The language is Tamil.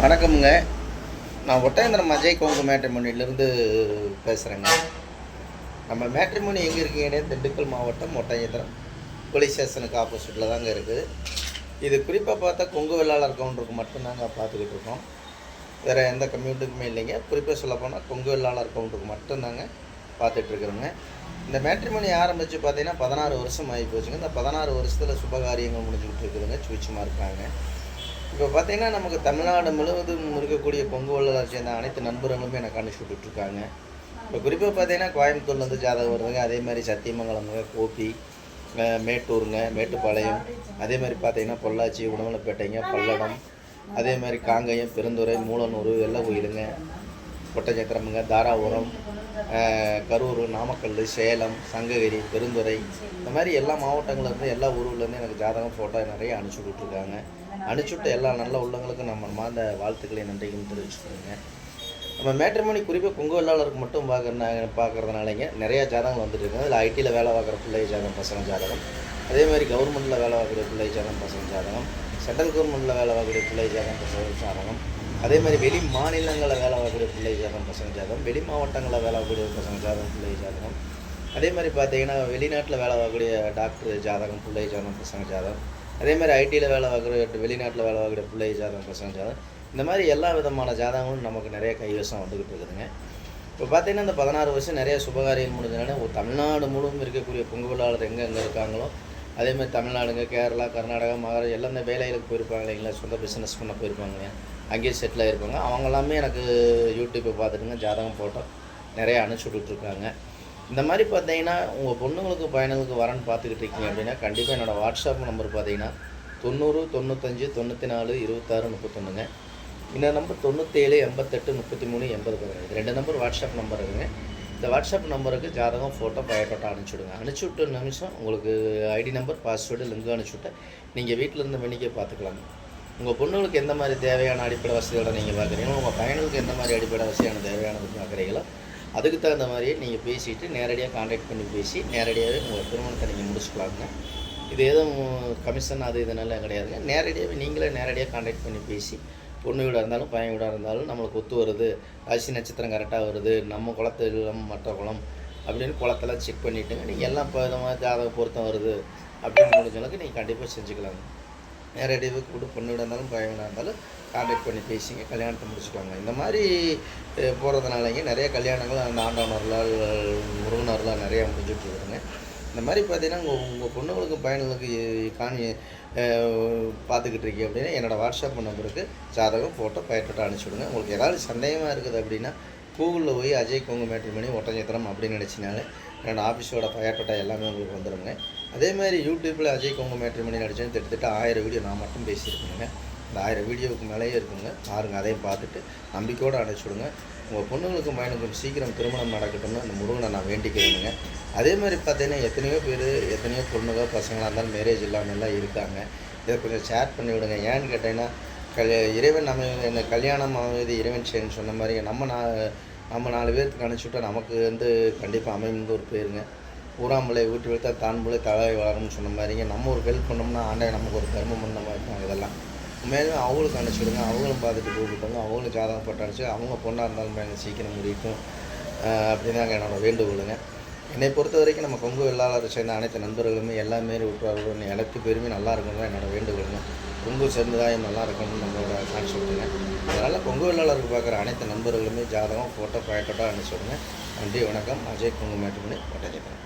வணக்கமுங்க. நான் ஒட்டேந்திரம் அஜய் கோங்கு மேட்ரிமோனிலேருந்து பேசுகிறேங்க நம்ம மேட்ரிமோனி எங்கே இருக்கீங்கன்னே திண்டுக்கல் மாவட்டம் ஒட்டயந்திரம் போலீஸ் ஸ்டேஷனுக்கு ஆப்போசிட்டில் தாங்க இருக்குது இது குறிப்பாக பார்த்தா கொங்கு வெள்ளாளர் கவுண்டருக்கு மட்டும்தாங்க பார்த்துக்கிட்டு இருக்கோம். வேறு எந்த கம்யூனிட்டிக்குமே இல்லைங்க. குறிப்பாக சொல்லப்போனால் கொங்கு வெள்ளாளர் கவுண்டருக்கு மட்டும்தாங்க பார்த்துட்ருக்குறோங்க இந்த மேட்ரிமோனி ஆரம்பித்து பார்த்தீங்கன்னா பதினாறு வருஷம் ஆகி போச்சுங்க. இந்த பதினாறு வருஷத்தில் சுபகாரியங்கள் முடிஞ்சுக்கிட்டு இருக்குதுங்க. சுவிச்சமாக இருக்காங்க இப்போ பார்த்தீங்கன்னா நமக்கு தமிழ்நாடு முழுவதும் இருக்கக்கூடிய கொங்கு வள்ளலார் சேர்ந்த அனைத்து நண்பர்களுமே எனக்கு அனுப்பிச்சு விட்டுட்ருக்காங்க இப்போ குறிப்பாக பார்த்தீங்கன்னா கோயம்புத்தூர்லேருந்து ஜாதகம் வருதுங்க. அதே மாதிரி சத்தியமங்கலம்ங்க கோபி மேட்டூருங்க மேட்டுப்பாளையம். அதே மாதிரி பார்த்தீங்கன்னா பொள்ளாச்சி உடமலைப்பேட்டைங்க பல்லடம். அதே மாதிரி காங்கயம் பெருந்துறை மூலனூர் வெள்ளை கோயிலுங்க ஒட்டச்சத்திரமுங்க தாராபுரம் கரூர் நாமக்கல் சேலம் சங்ககிரி பெருந்துறை இந்த மாதிரி எல்லா மாவட்டங்கள்லேருந்து எல்லா ஊர்லேருந்து எனக்கு ஜாதகம் ஃபோட்டோ நிறைய அனுப்பிச்சி விட்ருக்காங்க அனுப்பிச்சுட்ட எல்லா நல்ல உள்ளங்களுக்கும் நம்ம மாந்த வாழ்த்துக்களை நன்றிகள் தெரிவிச்சுக்கோங்க நம்ம மேட்ரிமோனி குறிப்பாக கொங்கு வெள்ளாளருக்கு மட்டும் பார்க்குறாங்க பார்க்குறதுனாலங்க நிறையா ஜாதகங்கள் வந்துட்டு இருக்குது அதில் ஐடியில் வேலை பார்க்குற பிள்ளை ஜாதகம் பசங்க ஜாதகம். அதே மாதிரி கவர்மெண்ட்டில் வேலை பார்க்குற பிள்ளை ஜாதகம் பசங்க ஜாதகம். சென்ட்ரல் கவர்மெண்ட்டில் வேலை பார்க்குற பிள்ளை ஜாதகம் பசங்க ஜாதகம். அதே மாதிரி வெளி மாநிலங்களில் வேலை வாங்கக்கூடிய பிள்ளை ஜாதகம் பசங்க ஜாதகம் வெளி மாவட்டங்களில் வேலை பார்க்கக்கூடிய பசங்க ஜாதகம் பிள்ளை ஜாதகம். அதே மாதிரி பார்த்தீங்கன்னா வெளிநாட்டில் வேலை வாங்கக்கூடிய டாக்டர் ஜாதகம் பிள்ளை ஜாதகம் பசங்க ஜாதகம். அதே மாதிரி ஐடியில் வேலை பார்க்குற வெளிநாட்டில் வேலை பார்க்குற பிள்ளை ஜாதகம் பசங்க ஜாதகம். இந்த மாதிரி எல்லா விதமான ஜாதகங்களும் நமக்கு நிறைய கைவசம் வந்துக்கிட்டு இருக்குதுங்க. இப்போ பார்த்தீங்கன்னா இந்த பதினாறு வருஷம் நிறைய சுபகாரியம் முடிஞ்சதுனால ஒரு தமிழ்நாடு முழுவதும் இருக்கக்கூடிய பொங்கலாளர் எங்கே எங்கே இருக்காங்களோ அதேமாதிரி தமிழ்நாடுங்க கேரளா கர்நாடகா மகாராஷ்டிரா எல்லாம் இந்த வேலைகளுக்கு போயிருப்பாங்க இல்லைங்களா? சொந்த பிஸ்னஸ் பண்ண போயிருப்பாங்க இல்லையா அங்கேயே செட்டில் ஆகிருப்பாங்க அவங்க எல்லாமே எனக்கு யூடியூப்பை பார்த்துட்டுங்க ஜாதகம் போட்டோ நிறையா அனுப்பிச்சி இந்த மாதிரி பார்த்தீங்கன்னா உங்கள் பொண்ணுங்களுக்கு பையனுங்களுக்கு வரன்னு பார்த்துக்கிட்டு இருக்கீங்க அப்படின்னா கண்டிப்பாக என்னோடய வாட்ஸ்அப் நம்பர் பார்த்தீங்கன்னா தொண்ணூறு தொண்ணூத்தஞ்சு தொண்ணூற்றி நாலு இருபத்தாறு முப்பத்தொன்றுங்க இந்த நம்பர் தொண்ணூற்றேழு எண்பத்தெட்டு முப்பத்தி மூணு எண்பது பதினஞ்சு ரெண்டு நம்பர் வாட்ஸ்அப் நம்பர் இருக்குங்க. இந்த வாட்ஸ்அப் நம்பருக்கு ஜாதகம் ஃபோட்டோ பயோட்டோட்டா அனுப்பிச்சுடுங்க அனுப்பிச்சி விட்ட நிமிஷம் உங்களுக்கு ஐடி நம்பர் பாஸ்வேர்டு லிங்க் அனுப்பிச்சுட்டு நீங்கள் வீட்டில் இருந்து மெனிக்கே பார்த்துக்கலாம். உங்கள் பொண்ணுங்களுக்கு எந்த மாதிரி தேவையான அடிப்படை வசதிகளை நீங்கள் பார்க்குறீங்களோ உங்கள் பையனுக்கு எந்த மாதிரி அடிப்படை வசதியான தேவையானது பார்க்குறீங்களோ அதுக்கு தகுந்த மாதிரியே நீங்கள் பேசிட்டு நேரடியாக காண்டாக்ட் பண்ணி பேசி நேரடியாகவே உங்கள் திருமணத்தை நீங்கள் முடிச்சுக்கலாங்க இது எதுவும் கமிஷன் அது இதனால கிடையாதுங்க நேரடியாகவே நீங்களே நேரடியாக காண்டாக்ட் பண்ணி பேசி பொண்ணு வீடாக இருந்தாலும் பையன் வீடாக இருந்தாலும் நம்மளுக்கு ஒத்து வருது. ராசி நட்சத்திரம் கரெக்டாக வருது. நம்ம குளத்து இல்லம் மற்ற குளம் அப்படின்னு குளத்தெல்லாம் செக் பண்ணிவிட்டுங்க நீங்கள் எல்லாம் இப்போ விதமாக ஜாதக பொருத்தம் வருது அப்படின்னு முடிஞ்சளவுக்கு நீங்கள் கண்டிப்பாக செஞ்சுக்கலாங்க. நேரடியாக கூட பொண்ணு இருந்தாலும் பையன் இருந்தாலும் காண்டாக்ட் பண்ணி பேசிங்க. கல்யாணத்தை முடிச்சுக்கோங்க. இந்த மாதிரி போகிறதுனாலங்க நிறைய கல்யாணங்கள் அந்த ஆண்டவனர்லால் முருகனர்லாம் நிறையா முடிஞ்சுட்டு இருக்குதுங்க இந்த மாதிரி பார்த்தீங்கன்னா உங்கள் உங்கள் பொண்ணுங்களுக்கு பையனுங்களுக்கு காணி பார்த்துக்கிட்டு இருக்கீங்க அப்படின்னா என்னோடய வாட்ஸ்அப் நம்பருக்கு ஜாதகம் ஃபோட்டோ பயட்டோட்டோ அனுப்பிச்சி விடுங்க உங்களுக்கு ஏதாவது சந்தேகமாக இருக்குது அப்படின்னா கூகுளில் போய் அஜய் கொங்கு பண்ணி ஒட்டஞ்சத்திரம் அப்படின்னு நினச்சினாலே ரெண்டு ஆஃபீஸோட பயாட்டோட்டா எல்லாமே உங்களுக்கு வந்துடுங்க அதே மாதிரி யூடியூப்பில் அஜய் கொங்கு மேட்ரிமணி நடிச்சேன்னு திட்டத்தட்ட ஆயிரம் வீடியோ நான் மட்டும் பேசியிருக்கேங்க இந்த ஆயிரம் வீடியோவுக்கு மேலேயே இருக்குங்க. பாருங்க அதையும் பார்த்துட்டு நம்பிக்கையோடு அனுப்பிச்சி விடுங்க. உங்கள் பொண்ணுங்களுக்கும் பையனுக்கும் சீக்கிரம் திருமணம் நடக்கட்டும்னு அந்த முருகனை நான் வேண்டிக்கிறேனுங்க. அதே மாதிரி பார்த்தீங்கன்னா எத்தனையோ பேர் எத்தனையோ பொண்ணுங்க பசங்களாக இருந்தாலும் மேரேஜ் இல்லாமல்லாம் இருக்காங்க. இதை கொஞ்சம் ஷேர் பண்ணி விடுங்க. ஏன்னு கேட்டீங்கன்னா கல் இறைவன் நம்ம என்ன கல்யாணம் அமைது இறைவன் செய்யன்னு சொன்ன மாதிரி நம்ம நான் நம்ம நாலு பேருக்கு அனுப்பிச்சுட்டா நமக்கு வந்து கண்டிப்பாக அமைந்து ஒரு பேருங்க. ஊராம்பளை ஊட்டி விழுத்தா தான் போல தலை வளரும்னு சொன்ன மாதிரிங்க. நம்ம ஒரு ஹெல்ப் பண்ணோம்னா ஆண்டே நமக்கு ஒரு தர்மம் பண்ண மாதிரி தான் இதெல்லாம். மேலும் அவங்களுக்கு அனுப்பிச்சுடுங்க. அவங்களும் பார்த்துட்டு கூப்பிட்டாங்க அவங்களும் ஜாதகம் போட்டு அனுப்பிச்சு அவங்க பொண்ணாக இருந்தாலும் எனக்கு சீக்கிரம் முடியட்டும் அப்படின்னு தாங்க என்னோட வேண்டுகோளுங்க. என்னை பொறுத்த வரைக்கும் நம்ம கொங்கு வெள்ளாளர் சேர்ந்த அனைத்து நண்பர்களுமே எல்லாமே விட்டுறார்கள் எனக்கு பெருமை நல்லா இருக்கணும் தான் என்னோட வேண்டுகோளுங்க கொங்கு சமுதாயம் நல்லா இருக்கணும்னு நம்மளோட கான்செப்ட்டுங்க அதனால் கொங்கு வெள்ளாளருக்கு பார்க்குற அனைத்து நண்பர்களுமே ஜாதகம் ஃபோட்டோ பயட்டோட்டோ அனுப்பிச்சுடுங்க நன்றி வணக்கம். அஜய் கொங்கு மேட்டுமணி ஒட்டஞ்சத்திரம்